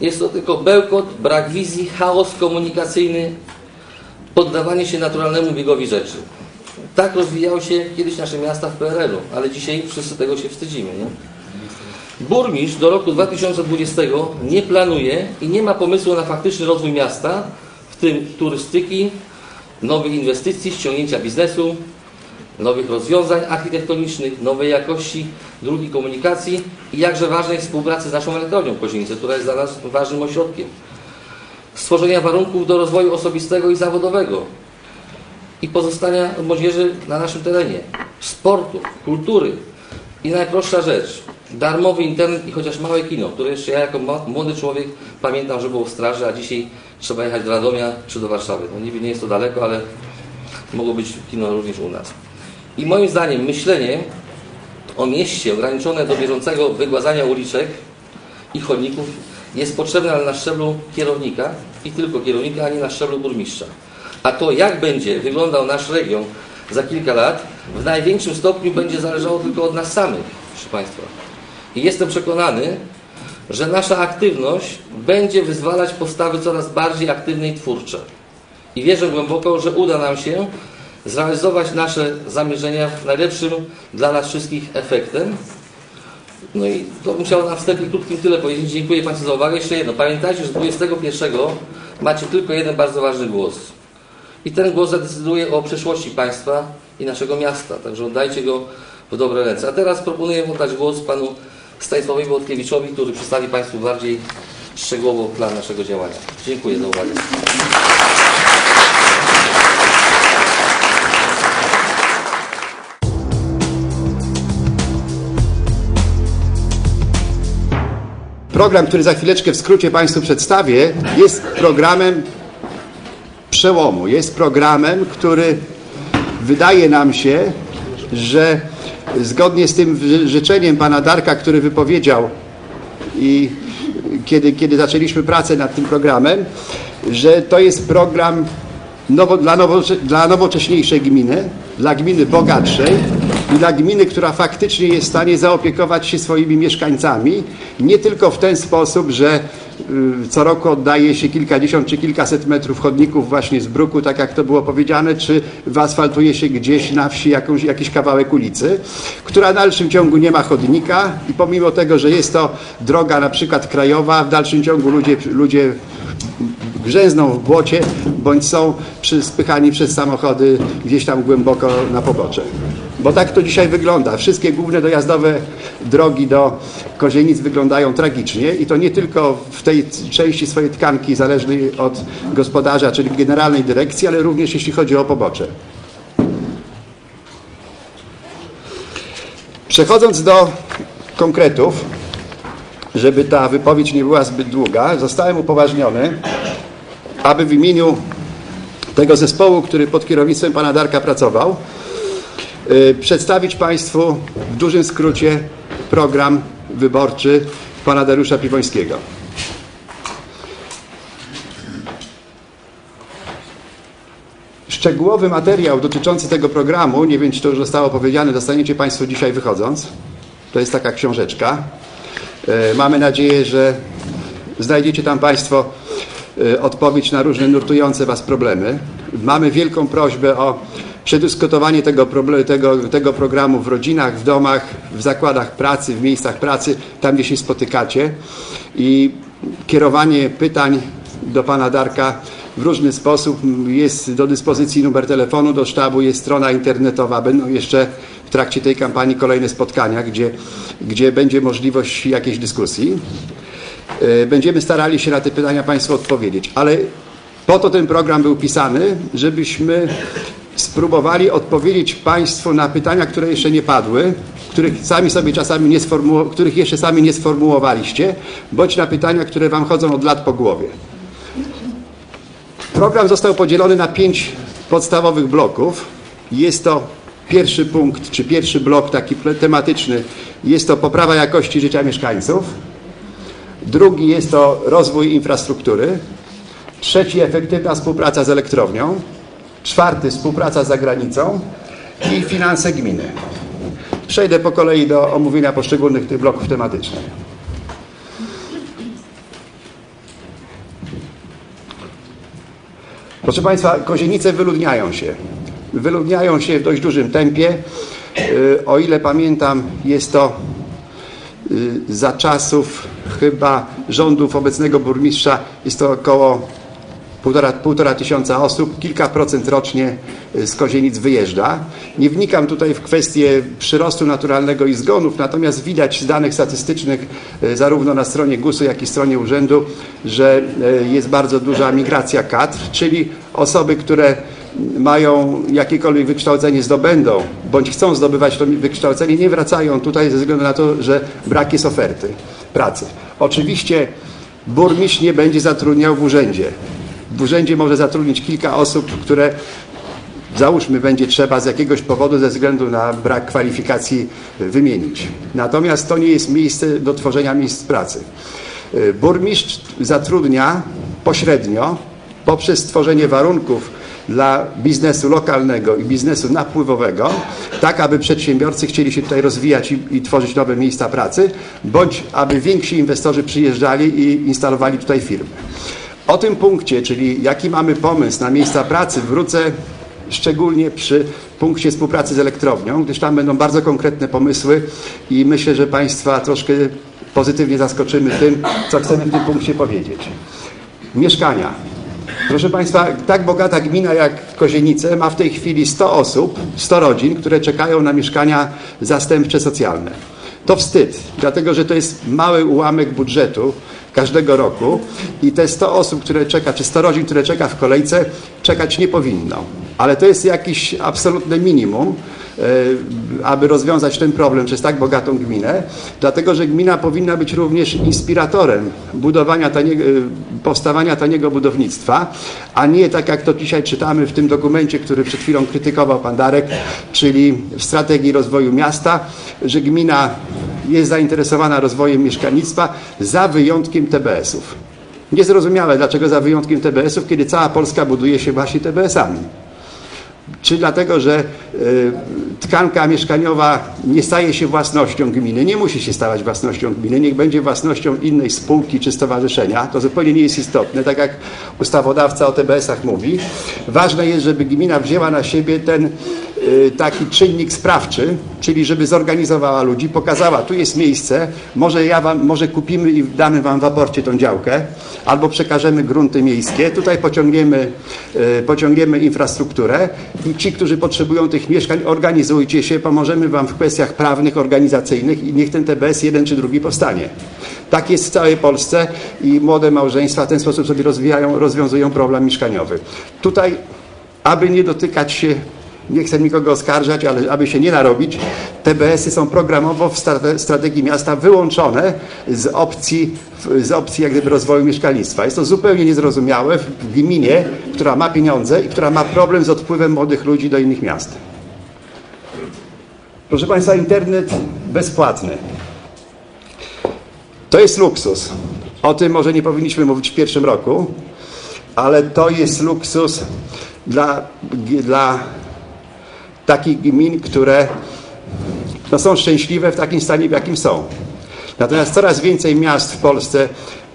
Jest to tylko bełkot, brak wizji, chaos komunikacyjny, poddawanie się naturalnemu biegowi rzeczy. Tak rozwijały się kiedyś nasze miasta w PRL-u, ale dzisiaj wszyscy tego się wstydzimy. Nie? Burmistrz do roku 2020 nie planuje i nie ma pomysłu na faktyczny rozwój miasta, w tym turystyki, nowych inwestycji, ściągnięcia biznesu, nowych rozwiązań architektonicznych, nowej jakości dróg i komunikacji i jakże ważnej współpracy z naszą elektrownią Kozienice, która jest dla nas ważnym ośrodkiem. Stworzenia warunków do rozwoju osobistego i zawodowego i pozostania młodzieży na naszym terenie, sportu, kultury i najprostsza rzecz, darmowy internet i chociaż małe kino, które jeszcze ja jako młody człowiek pamiętam, że było w straży, a dzisiaj trzeba jechać do Radomia czy do Warszawy. No niby nie jest to daleko, ale mogło być kino również u nas. I moim zdaniem myślenie o mieście ograniczone do bieżącego wygładzania uliczek i chodników jest potrzebne ale na szczeblu kierownika i tylko kierownika, a nie na szczeblu burmistrza. A to jak będzie wyglądał nasz region za kilka lat, w największym stopniu będzie zależało tylko od nas samych, proszę Państwa. I jestem przekonany, że nasza aktywność będzie wyzwalać postawy coraz bardziej aktywne i twórcze. I wierzę głęboko, że uda nam się zrealizować nasze zamierzenia w najlepszym dla nas wszystkich efektem. No i to chciał na wstępie krótkim tyle powiedzieć. Dziękuję Państwu za uwagę. Jeszcze jedno. Pamiętajcie, że 21 macie tylko jeden bardzo ważny głos. I ten głos zadecyduje o przyszłości Państwa i naszego miasta. Także oddajcie go w dobre ręce. A teraz proponuję oddać głos Panu Stanisławowi Włodkiewiczowi, który przedstawi Państwu bardziej szczegółowo plan naszego działania. Dziękuję za uwagę. Program, który za chwileczkę w skrócie Państwu przedstawię, jest programem przełomu. Jest programem, który wydaje nam się, że zgodnie z tym życzeniem Pana Darka, który wypowiedział i kiedy, kiedy zaczęliśmy pracę nad tym programem, że to jest program nowo, dla, nowo, dla nowocześniejszej gminy, dla gminy bogatszej, i dla gminy, która faktycznie jest w stanie zaopiekować się swoimi mieszkańcami, nie tylko w ten sposób, że y, co roku oddaje się kilkadziesiąt czy kilkaset metrów chodników właśnie z bruku, tak jak to było powiedziane, czy asfaltuje się gdzieś na wsi jakąś, jakiś kawałek ulicy, która w dalszym ciągu nie ma chodnika i pomimo tego, że jest to droga na przykład krajowa, w dalszym ciągu ludzie, ludzie grzęzną w błocie, bądź są spychani przez samochody gdzieś tam głęboko na pobocze. Bo tak to dzisiaj wygląda. Wszystkie główne dojazdowe drogi do Kozienic wyglądają tragicznie i to nie tylko w tej części swojej tkanki zależnej od gospodarza, czyli generalnej dyrekcji, ale również jeśli chodzi o pobocze. Przechodząc do konkretów, żeby ta wypowiedź nie była zbyt długa, zostałem upoważniony, aby w imieniu tego zespołu, który pod kierownictwem pana Darka pracował, przedstawić Państwu w dużym skrócie program wyborczy pana Dariusza Piwońskiego. Szczegółowy materiał dotyczący tego programu, nie wiem czy to już zostało powiedziane, dostaniecie Państwo dzisiaj wychodząc. To jest taka książeczka. Y, mamy nadzieję, że znajdziecie tam Państwo y, odpowiedź na różne nurtujące Was problemy. Mamy wielką prośbę o przedyskutowanie tego, tego, tego programu w rodzinach, w domach, w zakładach pracy, w miejscach pracy, tam gdzie się spotykacie i kierowanie pytań do Pana Darka w różny sposób. Jest do dyspozycji numer telefonu do sztabu, jest strona internetowa. Będą jeszcze w trakcie tej kampanii kolejne spotkania, gdzie, gdzie będzie możliwość jakiejś dyskusji. E, będziemy starali się na te pytania Państwu odpowiedzieć, ale po to ten program był pisany, żebyśmy spróbowali odpowiedzieć Państwu na pytania, które jeszcze nie padły, których sami sobie czasami nie których jeszcze sami nie sformułowaliście, bądź na pytania, które Wam chodzą od lat po głowie. Program został podzielony na pięć podstawowych bloków. Jest to pierwszy punkt, czy pierwszy blok taki tematyczny, jest to poprawa jakości życia mieszkańców. Drugi jest to rozwój infrastruktury. Trzeci efektywna współpraca z elektrownią. Czwarty, współpraca z zagranicą i finanse gminy. Przejdę po kolei do omówienia poszczególnych tych bloków tematycznych. Proszę Państwa, kozienice wyludniają się. Wyludniają się w dość dużym tempie. Y, o ile pamiętam, jest to y, za czasów chyba rządów obecnego burmistrza, jest to około półtora, półtora tysiąca osób, kilka procent rocznie y, z Kozienic wyjeżdża. Nie wnikam tutaj w kwestię przyrostu naturalnego i zgonów, natomiast widać z danych statystycznych y, zarówno na stronie GUS-u, jak i stronie urzędu, że y, jest bardzo duża migracja kadr, czyli osoby, które mają jakiekolwiek wykształcenie zdobędą, bądź chcą zdobywać to wykształcenie, nie wracają tutaj ze względu na to, że brak jest oferty pracy. Oczywiście burmistrz nie będzie zatrudniał w urzędzie. W urzędzie może zatrudnić kilka osób, które załóżmy będzie trzeba z jakiegoś powodu ze względu na brak kwalifikacji wymienić. Natomiast to nie jest miejsce do tworzenia miejsc pracy. Y, Burmistrz zatrudnia pośrednio poprzez stworzenie warunków dla biznesu lokalnego i biznesu napływowego, tak aby przedsiębiorcy chcieli się tutaj rozwijać i, i tworzyć nowe miejsca pracy, bądź aby więksi inwestorzy przyjeżdżali i instalowali tutaj firmy. O tym punkcie, czyli jaki mamy pomysł na miejsca pracy, wrócę szczególnie przy punkcie współpracy z elektrownią, gdyż tam będą bardzo konkretne pomysły i myślę, że Państwa troszkę pozytywnie zaskoczymy tym, co chcemy w tym punkcie powiedzieć. Mieszkania. Proszę Państwa, tak bogata gmina jak Kozienice ma w tej chwili 100 osób, 100 rodzin, które czekają na mieszkania zastępcze socjalne. To wstyd, dlatego że to jest mały ułamek budżetu każdego roku i te 100 osób, które czeka, czy 100 rodzin, które czeka w kolejce, czekać nie powinno. Ale to jest jakieś absolutne minimum, aby rozwiązać ten problem przez tak bogatą gminę, dlatego że gmina powinna być również inspiratorem budowania taniego, e, powstawania taniego budownictwa, a nie tak jak to dzisiaj czytamy w tym dokumencie, który przed chwilą krytykował pan Darek, czyli w strategii rozwoju miasta, że gmina jest zainteresowana rozwojem mieszkalnictwa za wyjątkiem TBS-ów. Niezrozumiałe, dlaczego za wyjątkiem TBS-ów, kiedy cała Polska buduje się właśnie TBS-ami. Czy dlatego, że y, tkanka mieszkaniowa nie staje się własnością gminy, nie musi się stawać własnością gminy, niech będzie własnością innej spółki czy stowarzyszenia, to zupełnie nie jest istotne, tak jak ustawodawca o TBS-ach mówi. Ważne jest, żeby gmina wzięła na siebie ten taki czynnik sprawczy, czyli żeby zorganizowała ludzi, pokazała, tu jest miejsce, może, ja wam, może kupimy i damy wam w aporcie tą działkę, albo przekażemy grunty miejskie, tutaj pociągniemy, y, pociągniemy infrastrukturę i ci, którzy potrzebują tych mieszkań, organizujcie się, pomożemy wam w kwestiach prawnych, organizacyjnych i niech ten TBS jeden czy drugi powstanie. Tak jest w całej Polsce i młode małżeństwa w ten sposób sobie rozwiązują problem mieszkaniowy. Tutaj, aby nie dotykać się nie chcę nikogo oskarżać, ale aby się nie narobić, TBS-y są programowo w strate- strategii miasta wyłączone z opcji, z opcji jak gdyby rozwoju mieszkalnictwa. Jest to zupełnie niezrozumiałe w gminie, która ma pieniądze i która ma problem z odpływem młodych ludzi do innych miast. Proszę Państwa, internet bezpłatny. To jest luksus. O tym może nie powinniśmy mówić w pierwszym roku, ale to jest luksus dla, dla takich gmin, które no, są szczęśliwe w takim stanie, w jakim są. Natomiast coraz więcej miast w Polsce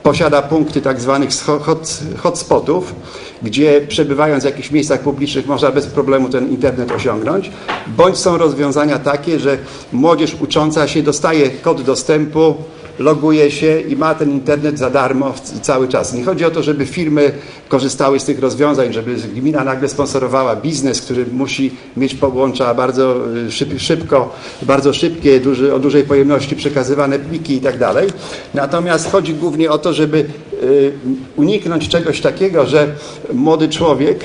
posiada punkty tak zwanych hot, hotspotów, gdzie przebywając w jakichś miejscach publicznych można bez problemu ten internet osiągnąć, bądź są rozwiązania takie, że młodzież ucząca się dostaje kod dostępu, loguje się i ma ten internet za darmo cały czas. Nie chodzi o to, żeby firmy korzystały z tych rozwiązań, żeby gmina nagle sponsorowała biznes, który musi mieć połącza bardzo y, szyb, szybko, bardzo szybkie, duży, o dużej pojemności przekazywane pliki i tak dalej. Natomiast chodzi głównie o to, żeby y, uniknąć czegoś takiego, że młody człowiek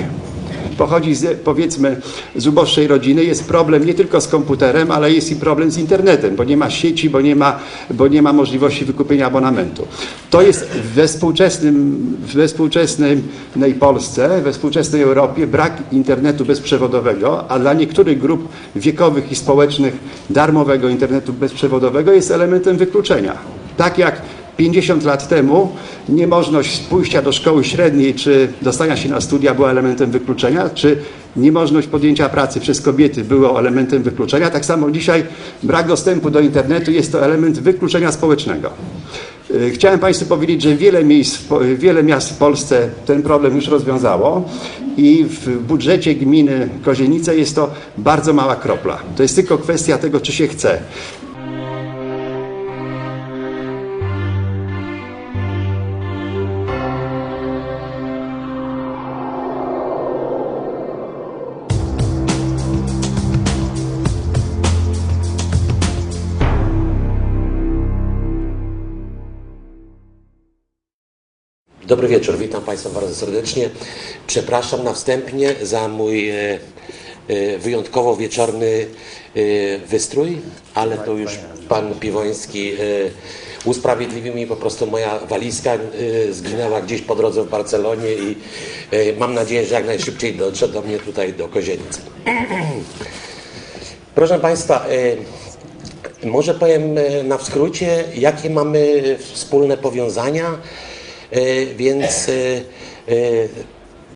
pochodzi z, powiedzmy z uboższej rodziny, jest problem nie tylko z komputerem, ale jest i problem z internetem, bo nie ma sieci, bo nie ma, bo nie ma możliwości wykupienia abonamentu. To jest we współczesnym, we współczesnej Polsce, we współczesnej Europie brak internetu bezprzewodowego, a dla niektórych grup wiekowych i społecznych darmowego internetu bezprzewodowego jest elementem wykluczenia. Tak jak 50 lat temu niemożność pójścia do szkoły średniej czy dostania się na studia była elementem wykluczenia, czy niemożność podjęcia pracy przez kobiety było elementem wykluczenia. Tak samo dzisiaj brak dostępu do internetu jest to element wykluczenia społecznego. Y, Chciałem Państwu powiedzieć, że wiele, miejsc, wiele miast w Polsce ten problem już rozwiązało i w budżecie gminy Kozienice jest to bardzo mała kropla. To jest tylko kwestia tego, czy się chce. Dobry wieczór, witam Państwa bardzo serdecznie. Przepraszam na wstępnie za mój e, e, wyjątkowo wieczorny e, wystrój, ale to już Pan Piwoński usprawiedliwił mi, po prostu moja walizka zginęła gdzieś po drodze w Barcelonie i mam nadzieję, że jak najszybciej dotrze do mnie tutaj do Kozienic. Proszę Państwa, może powiem na w skrócie, jakie mamy wspólne powiązania. E, Więc e, e,